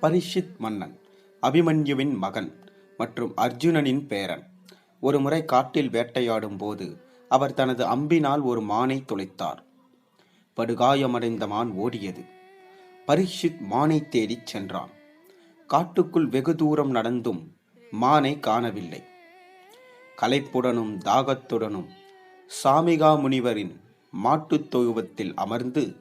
பரிஷித் மன்னன் அபிமன்யுவின் மகன் மற்றும் அர்ஜுனனின் பேரன். ஒருமுறை காட்டில் வேட்டையாடும் போது அவர் தனது அம்பினால் ஒரு மானை துளைத்தார். படுகாயமடைந்த மான் ஓடியது. பரீட்சித் மானை தேடிச் சென்றான். காட்டுக்குள் வெகு தூரம் நடந்தும் மானை காணவில்லை. களைப்புடனும் தாகத்துடனும் சாமிகா முனிவரின் மாட்டுத் தொழுவத்தில் அமர்ந்து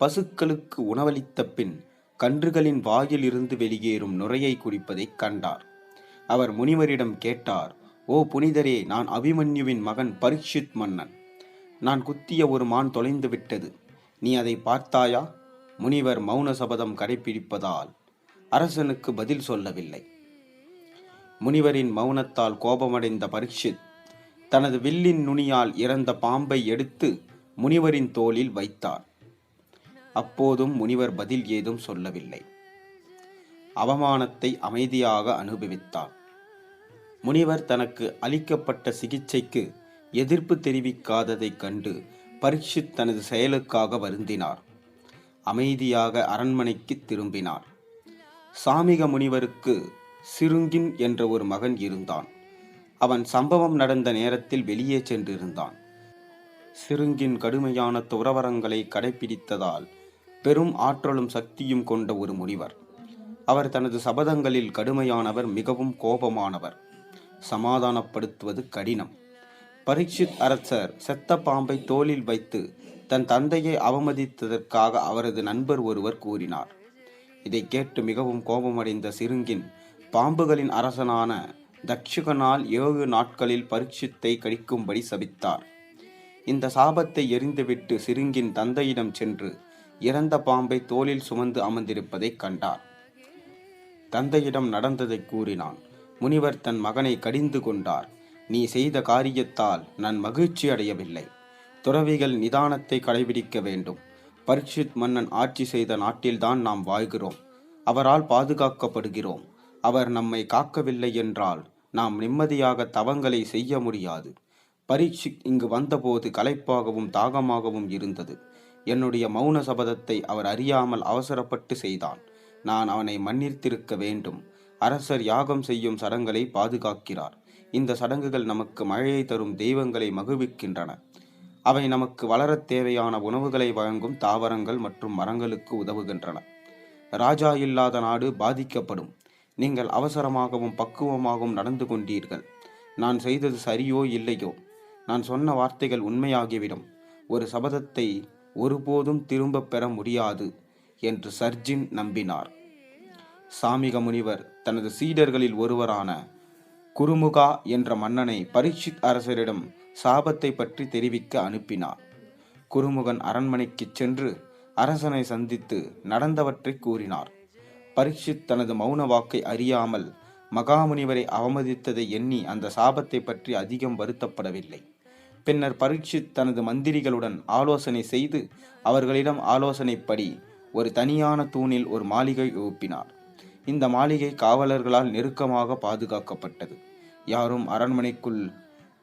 பசுக்களுக்கு உணவளித்த பின் கன்றுகளின் வாயில் இருந்து வெளியேறும் நுரையை குடிப்பதைக் கண்டார். அவர் முனிவரிடம் கேட்டார் ஓ புனிதரே நான் அபிமன்யுவின் மகன் பரீட்சித் மன்னன். நான் குத்திய ஒரு மான் தொலைந்து விட்டது. நீ அதை பார்த்தாயா? முனிவர் மௌன சபதம் கடைபிடிப்பதால் அரசனுக்கு பதில் சொல்லவில்லை. முனிவரின் மௌனத்தால் கோபமடைந்த பரீட்சித் தனது வில்லின் நுனியால் இறந்த பாம்பை எடுத்து முனிவரின் தோளில் வைத்தார். அப்போதும் முனிவர் பதில் ஏதும் சொல்லவில்லை. அவமானத்தை அமைதியாக அனுபவித்தார். முனிவர் தனக்கு அளிக்கப்பட்ட சிகிச்சைக்கு எதிர்ப்பு தெரிவிக்காததைக் கண்டு பரீட்சித் தனது செயலுக்காக வருந்தினார். அமைதியாக அரண்மனைக்கு திரும்பினார். சாமிக முனிவருக்கு சிருங்கின் என்ற ஒரு மகன் இருந்தான். அவன் சம்பவம் நடந்த நேரத்தில் வெளியே சென்றிருந்தான். சிருங்கின் கடுமையான துறவரங்களை கடைபிடித்ததால் பெரும் ஆற்றலும் சக்தியும் கொண்ட ஒரு முனிவர். அவர் தனது சபதங்களில் கடுமையானவர் மிகவும் கோபமானவர். சமாதானப்படுத்துவது கடினம். பரீட்சித் அரசர் செத்த பாம்பை தோளில் வைத்து தன் தந்தையை அவமதித்ததற்காக அவரது நண்பர் ஒருவர் கூறினார். இதை கேட்டு மிகவும் கோபமடைந்த சிருங்கின் பாம்புகளின் அரசனான தக்ஷகனால் ஏழு நாட்களில் பரீட்சித்தை கடிக்கும்படி சபித்தார். இந்த சாபத்தை எரிந்துவிட்டு சிறுங்கின் தந்தையிடம் சென்று இறந்த பாம்பை தோளில் சுமந்து அமர்ந்திருப்பதைக் கண்டார். தந்தையிடம் நடந்ததை கூறினான். முனிவர் தன் மகனை கடிந்து கொண்டார். நீ செய்த காரியத்தால் நான் மகிழ்ச்சி அடையவில்லை. துறவிகள் நிதானத்தை கடைபிடிக்க வேண்டும். பரீட்சித் மன்னன் ஆட்சி செய்த நாட்டில்தான் நாம் வாழ்கிறோம். அவரால் பாதுகாக்கப்படுகிறோம். அவர் நம்மை காக்கவில்லை என்றால் நாம் நிம்மதியாக தவங்களை செய்ய முடியாது. பரீட்சித் இங்கு வந்தபோது களைப்பாகவும் தாகமாகவும் இருந்தது. என்னுடைய மௌன சபதத்தை அவர் அறியாமல் அவசரப்பட்டு செய்தான். நான் அவனை மன்னித்திருக்க வேண்டும். அரசர் யாகம் செய்யும் சடங்களை பாதுகாக்கிறார். இந்த சடங்குகள் நமக்கு மழையை தரும் தெய்வங்களை மகிழ்விக்கின்றன. அவை நமக்கு வளரத் தேவையான உணவுகளை வழங்கும் தாவரங்கள் மற்றும் மரங்களுக்கு உதவுகின்றன. ராஜா இல்லாத நாடு பாதிக்கப்படும். நீங்கள் அவசரமாகவும் பக்குவமாகவும் நடந்து கொண்டீர்கள். நான் செய்தது சரியோ இல்லையோ? நான் சொன்ன வார்த்தைகள் உண்மையாகிவிடும். ஒரு சபதத்தை ஒருபோதும் திரும்பப் பெற முடியாது என்று சர்ஜின் நம்பினார். சாமிக முனிவர் தனது சீடர்களில் ஒருவரான குருமுகா என்ற மன்னனை பரீட்சித் அரசரிடம் சாபத்தை பற்றி தெரிவிக்க அனுப்பினார். குருமுகன் அரண்மனைக்குச் சென்று அரசனை சந்தித்து நடந்தவற்றை கூறினார். பரீட்சித் தனது மௌன வாக்கை அறியாமல் மகாமுனிவரை அவமதித்ததை எண்ணி அந்த சாபத்தை பற்றி அதிகம் வருத்தப்படவில்லை. பின்னர் பரீட்சித் தனது மந்திரிகளுடன் ஆலோசனை செய்து அவர்களிடம் ஆலோசனைப்படி ஒரு தனியான தூணில் ஒரு மாளிகை எழுப்பினார். இந்த மாளிகை காவலர்களால் நெருக்கமாக பாதுகாக்கப்பட்டது. யாரும் அரண்மனைக்குள்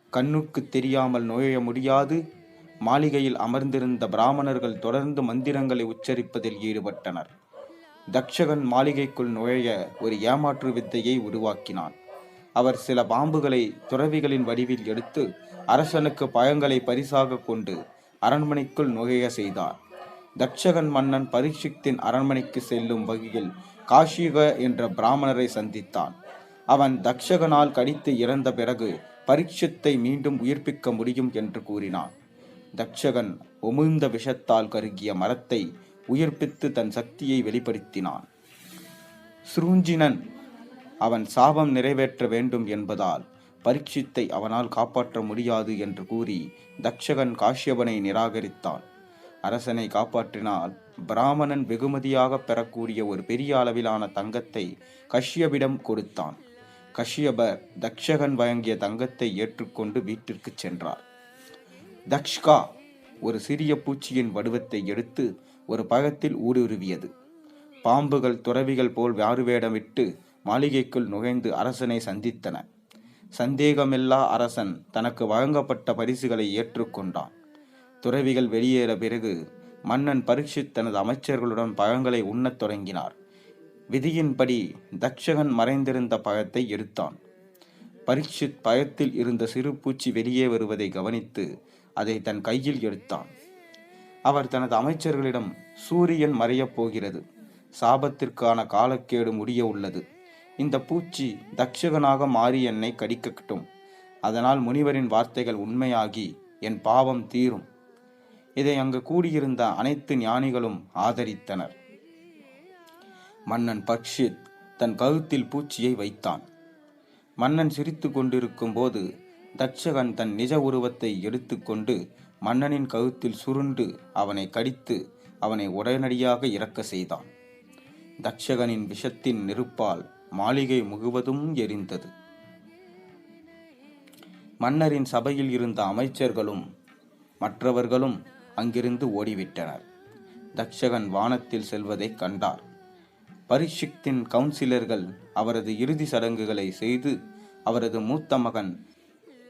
கண்ணுக்கு தெரியாமல் நுழைய முடியாது. மாளிகையில் அமர்ந்திருந்த பிராமணர்கள் தொடர்ந்து மந்திரங்களை உச்சரிப்பதில் ஈடுபட்டனர். தக்ஷகன் மாளிகைக்குள் நுழைய ஒரு ஏமாற்று வித்தையை உருவாக்கினான். அவர் சில பாம்புகளை துறவிகளின் வடிவில் எடுத்து அரசனுக்கு பயங்களை பரிசாக கொண்டு அரண்மனைக்குள் நுழைய செய்தார். தக்ஷகன் மன்னன் பரீட்சித்தின் அரண்மனைக்கு செல்லும் வகையில் காஷிக என்ற பிராமணரை சந்தித்தான். அவன் தக்ஷகனால் கடித்து இறந்த பிறகு பரீட்சித்தை மீண்டும் உயிர்ப்பிக்க முடியும் என்று கூறினான். தக்ஷகன் உமிழ்ந்த விஷத்தால் கருகிய மரத்தை உயிர்ப்பித்து தன் சக்தியை வெளிப்படுத்தினான். சுருஞ்சினன் அவன் சாபம் நிறைவேற்ற வேண்டும் என்பதால் பரீட்சித்தை அவனால் காப்பாற்ற முடியாது என்று கூறி தக்ஷகன் காஷ்யபனை நிராகரித்தான். அரசனை காப்பாற்றினால் பிராமணன் வெகுமதியாக பெறக்கூடிய ஒரு பெரிய அளவிலான தங்கத்தை கஷ்யபிடம் கொடுத்தான். கஷ்யபர் தக்ஷகன் வழங்கிய தங்கத்தை ஏற்றுக்கொண்டு வீட்டிற்கு சென்றார். தக்ஷ்கா ஒரு சிறிய பூச்சியின் வடிவத்தை எடுத்து ஒரு பழத்தில் ஊடுருவியது. பாம்புகள் துறவிகள் போல் வாறுவேடமிட்டு மாளிகைக்குள் நுழைந்து அரசனை சந்தித்தன. சந்தேகமில்லா அரசன் தனக்கு வழங்கப்பட்ட பரிசுகளை ஏற்றுக்கொண்டான். துறவிகள் வெளியேற பிறகு மன்னன் பரீட்சித் தனது அமைச்சர்களுடன் பழங்களை உண்ணத் தொடங்கினார். விதியின்படி தக்ஷகன் மறைந்திருந்த பழத்தை எடுத்தான். பரீட்சித் பயத்தில் இருந்த சிறு பூச்சி வெளியே வருவதை கவனித்து அதை தன் கையில் எடுத்தான். அவர் தனது அமைச்சர்களிடம் சூரியன் மறையப் போகிறது. சாபத்திற்கான காலக்கேடு முடிய உள்ளது இந்த பூச்சி தக்ஷகனாக மாறி என்னை கடிக்கட்டும். அதனால் முனிவரின் வார்த்தைகள் உண்மையாகி என் பாவம் தீரும். இதை அங்கு கூடியிருந்த அனைத்து ஞானிகளும் ஆதரித்தனர். மன்னன் பக்ஷித் தன் கழுத்தில் பூச்சியை வைத்தான். மன்னன் சிரித்து கொண்டிருக்கும் போது தட்சகன் தன் நிஜ உருவத்தை எடுத்துக்கொண்டு மன்னனின் கழுத்தில் சுருண்டு அவனை கடித்து அவனை உடனடியாக இறக்க செய்தான். தட்சகனின் விஷத்தின் நெருப்பால் மாளிகை முழுவதும் எரிந்தது. மன்னரின் சபையில் இருந்த அமைச்சர்களும் மற்றவர்களும் அங்கிருந்து ஓடிவிட்டனர். தக்ஷகன் வானத்தில் செல்வதைக் கண்டார். பரிஷிக்தின் கவுன்சிலர்கள் அவரது இறுதி சடங்குகளை செய்து அவரது மூத்த மகன்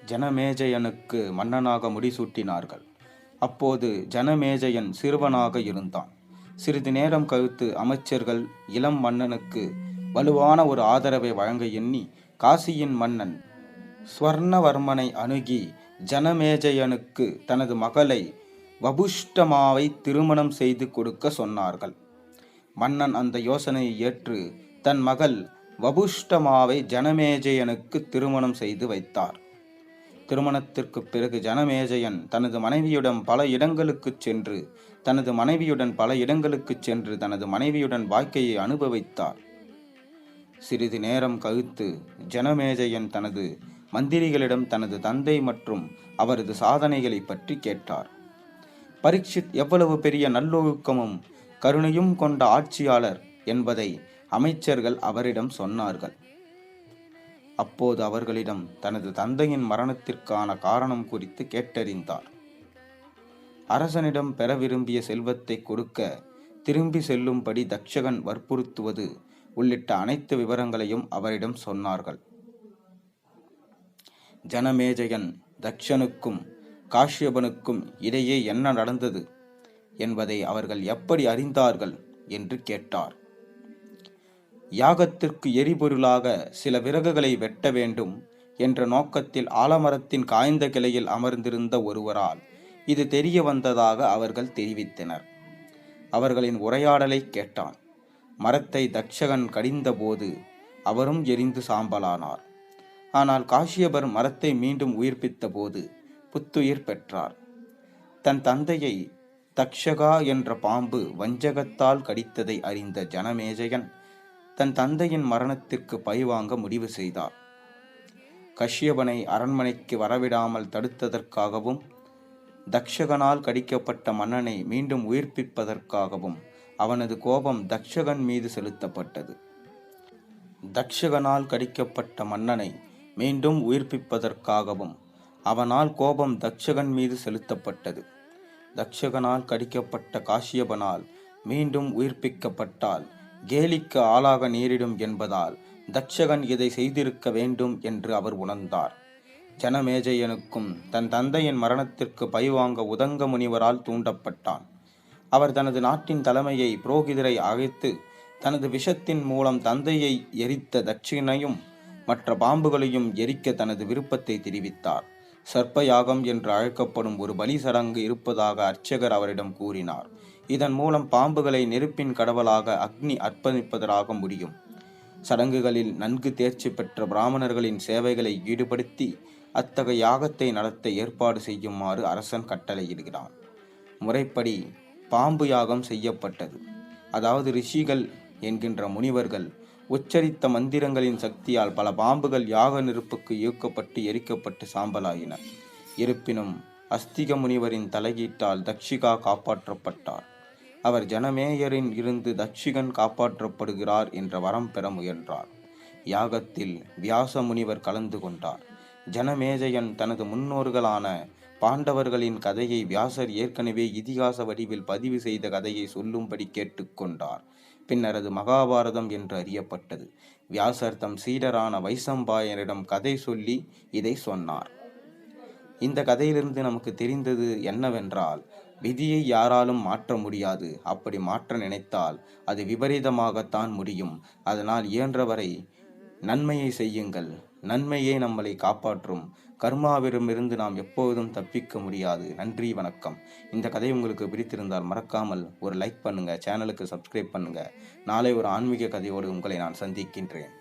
ஜனமேஜயனுக்கு மன்னனாக முடிசூட்டினார்கள். அப்போது ஜனமேஜயன் சிறுவனாக இருந்தான். சிறிது நேரம் கழித்து அமைச்சர்கள் இளம் மன்னனுக்கு வலுவான ஒரு ஆதரவை வழங்க எண்ணி காசியின் மன்னன் ஸ்வர்ணவர்மனை அணுகி ஜனமேஜயனுக்கு தனது மகளை வபுஷ்டமாவை திருமணம் செய்து கொடுக்க சொன்னார்கள். மன்னன் அந்த யோசனையை ஏற்று தன் மகள் வபுஷ்டமாவை ஜனமேஜயனுக்கு திருமணம் செய்து வைத்தார். திருமணத்திற்கு பிறகு ஜனமேஜயன் தனது மனைவியுடன் பல இடங்களுக்குச் சென்று தனது மனைவியுடன் பல இடங்களுக்குச் சென்று தனது மனைவியுடன் வாழ்க்கையை அனுபவித்தார். சிறிது நேரம் கழித்து ஜனமேஜயன் தனது மந்திரிகளிடம் தனது தந்தை மற்றும் அவரது சாதனைகளை பற்றி கேட்டார். பரீட்சித் எவ்வளவு பெரிய நல்லொழுக்கமும் கருணையும் கொண்ட ஆட்சியாளர் என்பதை அமைச்சர்கள் அவரிடம் சொன்னார்கள். அப்போது அவர்களிடம் தனது தந்தையின் மரணத்திற்கான காரணம் குறித்து கேட்டறிந்தார். அரசனிடம் பெற விரும்பிய செல்வத்தை கொடுக்க திரும்பி செல்லும்படி தக்ஷகன் வற்புறுத்துவது உள்ளிட்ட அனைத்து விவரங்களையும் அவரிடம் சொன்னார்கள். ஜனமேஜயன் தக்ஷனுக்கும் காஷ்யபனுக்கும் இடையே என்ன நடந்தது என்பதை அவர்கள் எப்படி அறிந்தார்கள் என்று கேட்டார். யாகத்திற்கு எரிபொருளாக சில விறகுகளை வெட்ட வேண்டும் என்ற நோக்கத்தில் ஆலமரத்தின் காய்ந்த கிளையில் அமர்ந்திருந்த ஒருவரால் இது தெரிய வந்ததாக அவர்கள் தெரிவித்தனர். அவர்களின் உரையாடலை கேட்டான். மரத்தை தக்ஷகன் கடிந்தபோது அவரும் எரிந்து சாம்பலானார். ஆனால் காஷ்யபர் மரத்தை மீண்டும் உயிர்ப்பித்த போது புத்துயிர் பெற்றார். தன் தந்தையை தக்ஷகா என்ற பாம்பு வஞ்சகத்தால் கடித்ததை அறிந்த ஜனமேஜயன் தன் தந்தையின் மரணத்திற்கு பழிவாங்க முடிவு செய்தார். கஷ்யபனை அரண்மனைக்கு வரவிடாமல் தடுத்ததற்காகவும் தக்ஷகனால் கடிக்கப்பட்ட மன்னனை மீண்டும் உயிர்ப்பிப்பதற்காகவும் அவனது கோபம் தக்ஷகன் மீது செலுத்தப்பட்டது. தக்ஷகனால் கடிக்கப்பட்ட மன்னனை மீண்டும் உயிர்ப்பிப்பதற்காகவும் அவனால் கோபம் தக்ஷகன் மீது செலுத்தப்பட்டது. தக்ஷகனால் கடிக்கப்பட்ட காசியபனால் மீண்டும் உயிர்ப்பிக்கப்பட்டால் கேலிக்கு ஆளாக நேரிடும் என்பதால் தக்ஷகன் இதை செய்திருக்க வேண்டும் என்று அவர் உணர்ந்தார். ஜனமேஜயனுக்கும் தன் தந்தையின் மரணத்திற்கு பழிவாங்க உதங்க முனிவரால் தூண்டப்பட்டான். அவர் தனது நாட்டின் தலைமையை புரோகிதரை அழைத்து தனது விஷத்தின் மூலம் தந்தையை எரித்த தட்சிணையும் மற்ற பாம்புகளையும் எரிக்க தனது விருப்பத்தை தெரிவித்தார். சர்ப்பயாகம் என்று அழைக்கப்படும் ஒரு பலி சடங்கு இருப்பதாக அர்ச்சகர் அவரிடம் கூறினார். இதன் மூலம் பாம்புகளை நெருப்பின் கடவுளாக அக்னி அர்ப்பணிப்பதாக முடியும். சடங்குகளில் நன்கு தேர்ச்சி பெற்ற பிராமணர்களின் சேவைகளை ஈடுபடுத்தி அத்தகைய யாகத்தை நடத்த ஏற்பாடு செய்யுமாறு அரசன் கட்டளையிடுகிறான். முறைப்படி பாம்பு யாகம் செய்யப்பட்டது. அதாவது ரிஷிகள் என்கின்ற முனிவர்கள் உச்சரித்த மந்திரங்களின் சக்தியால் பல பாம்புகள் யாக நெருப்புக்கு இயக்கப்பட்டு எரிக்கப்பட்டு சாம்பலாயின. இருப்பினும் அஸ்திக முனிவரின் தலையீட்டால் தக்ஷிகா காப்பாற்றப்பட்டார். அவர் ஜனமேயரின் இருந்து தக்ஷிகன் காப்பாற்றப்படுகிறார் என்ற வரம் பெற முயன்றார். யாகத்தில் வியாச முனிவர் கலந்து கொண்டார். ஜனமேஜயன் தனது முன்னோர்களான பாண்டவர்களின் கதையை வியாசர் ஏற்கனவே இதிகாச வடிவில் பதிவு செய்த கதையை சொல்லும்படி கேட்டுக்கொண்டார். பின்னர் அது மகாபாரதம் என்று அறியப்பட்டது. வியாசர் தம் சீடரான வைசம்பாயனிடம் கதை சொல்லி இதை சொன்னார். இந்த கதையிலிருந்து நமக்கு தெரிந்தது என்னவென்றால் விதியை யாராலும் மாற்ற முடியாது. அப்படி மாற்ற நினைத்தால் அது விபரீதமாகத்தான் முடியும். அதனால் இயன்றவரை நன்மையை செய்யுங்கள். நன்மையே நம்மளை காப்பாற்றும். கர்மாவிடமிருந்து நாம் எப்போதும் தப்பிக்க முடியாது. நன்றி வணக்கம். இந்த கதை உங்களுக்கு பிடித்திருந்தால் மறக்காமல் ஒரு லைக் பண்ணுங்கள் சேனலுக்கு சப்ஸ்கிரைப் பண்ணுங்கள் நாளை ஒரு ஆன்மீக கதையோடு உங்களை நான் சந்திக்கின்றேன்.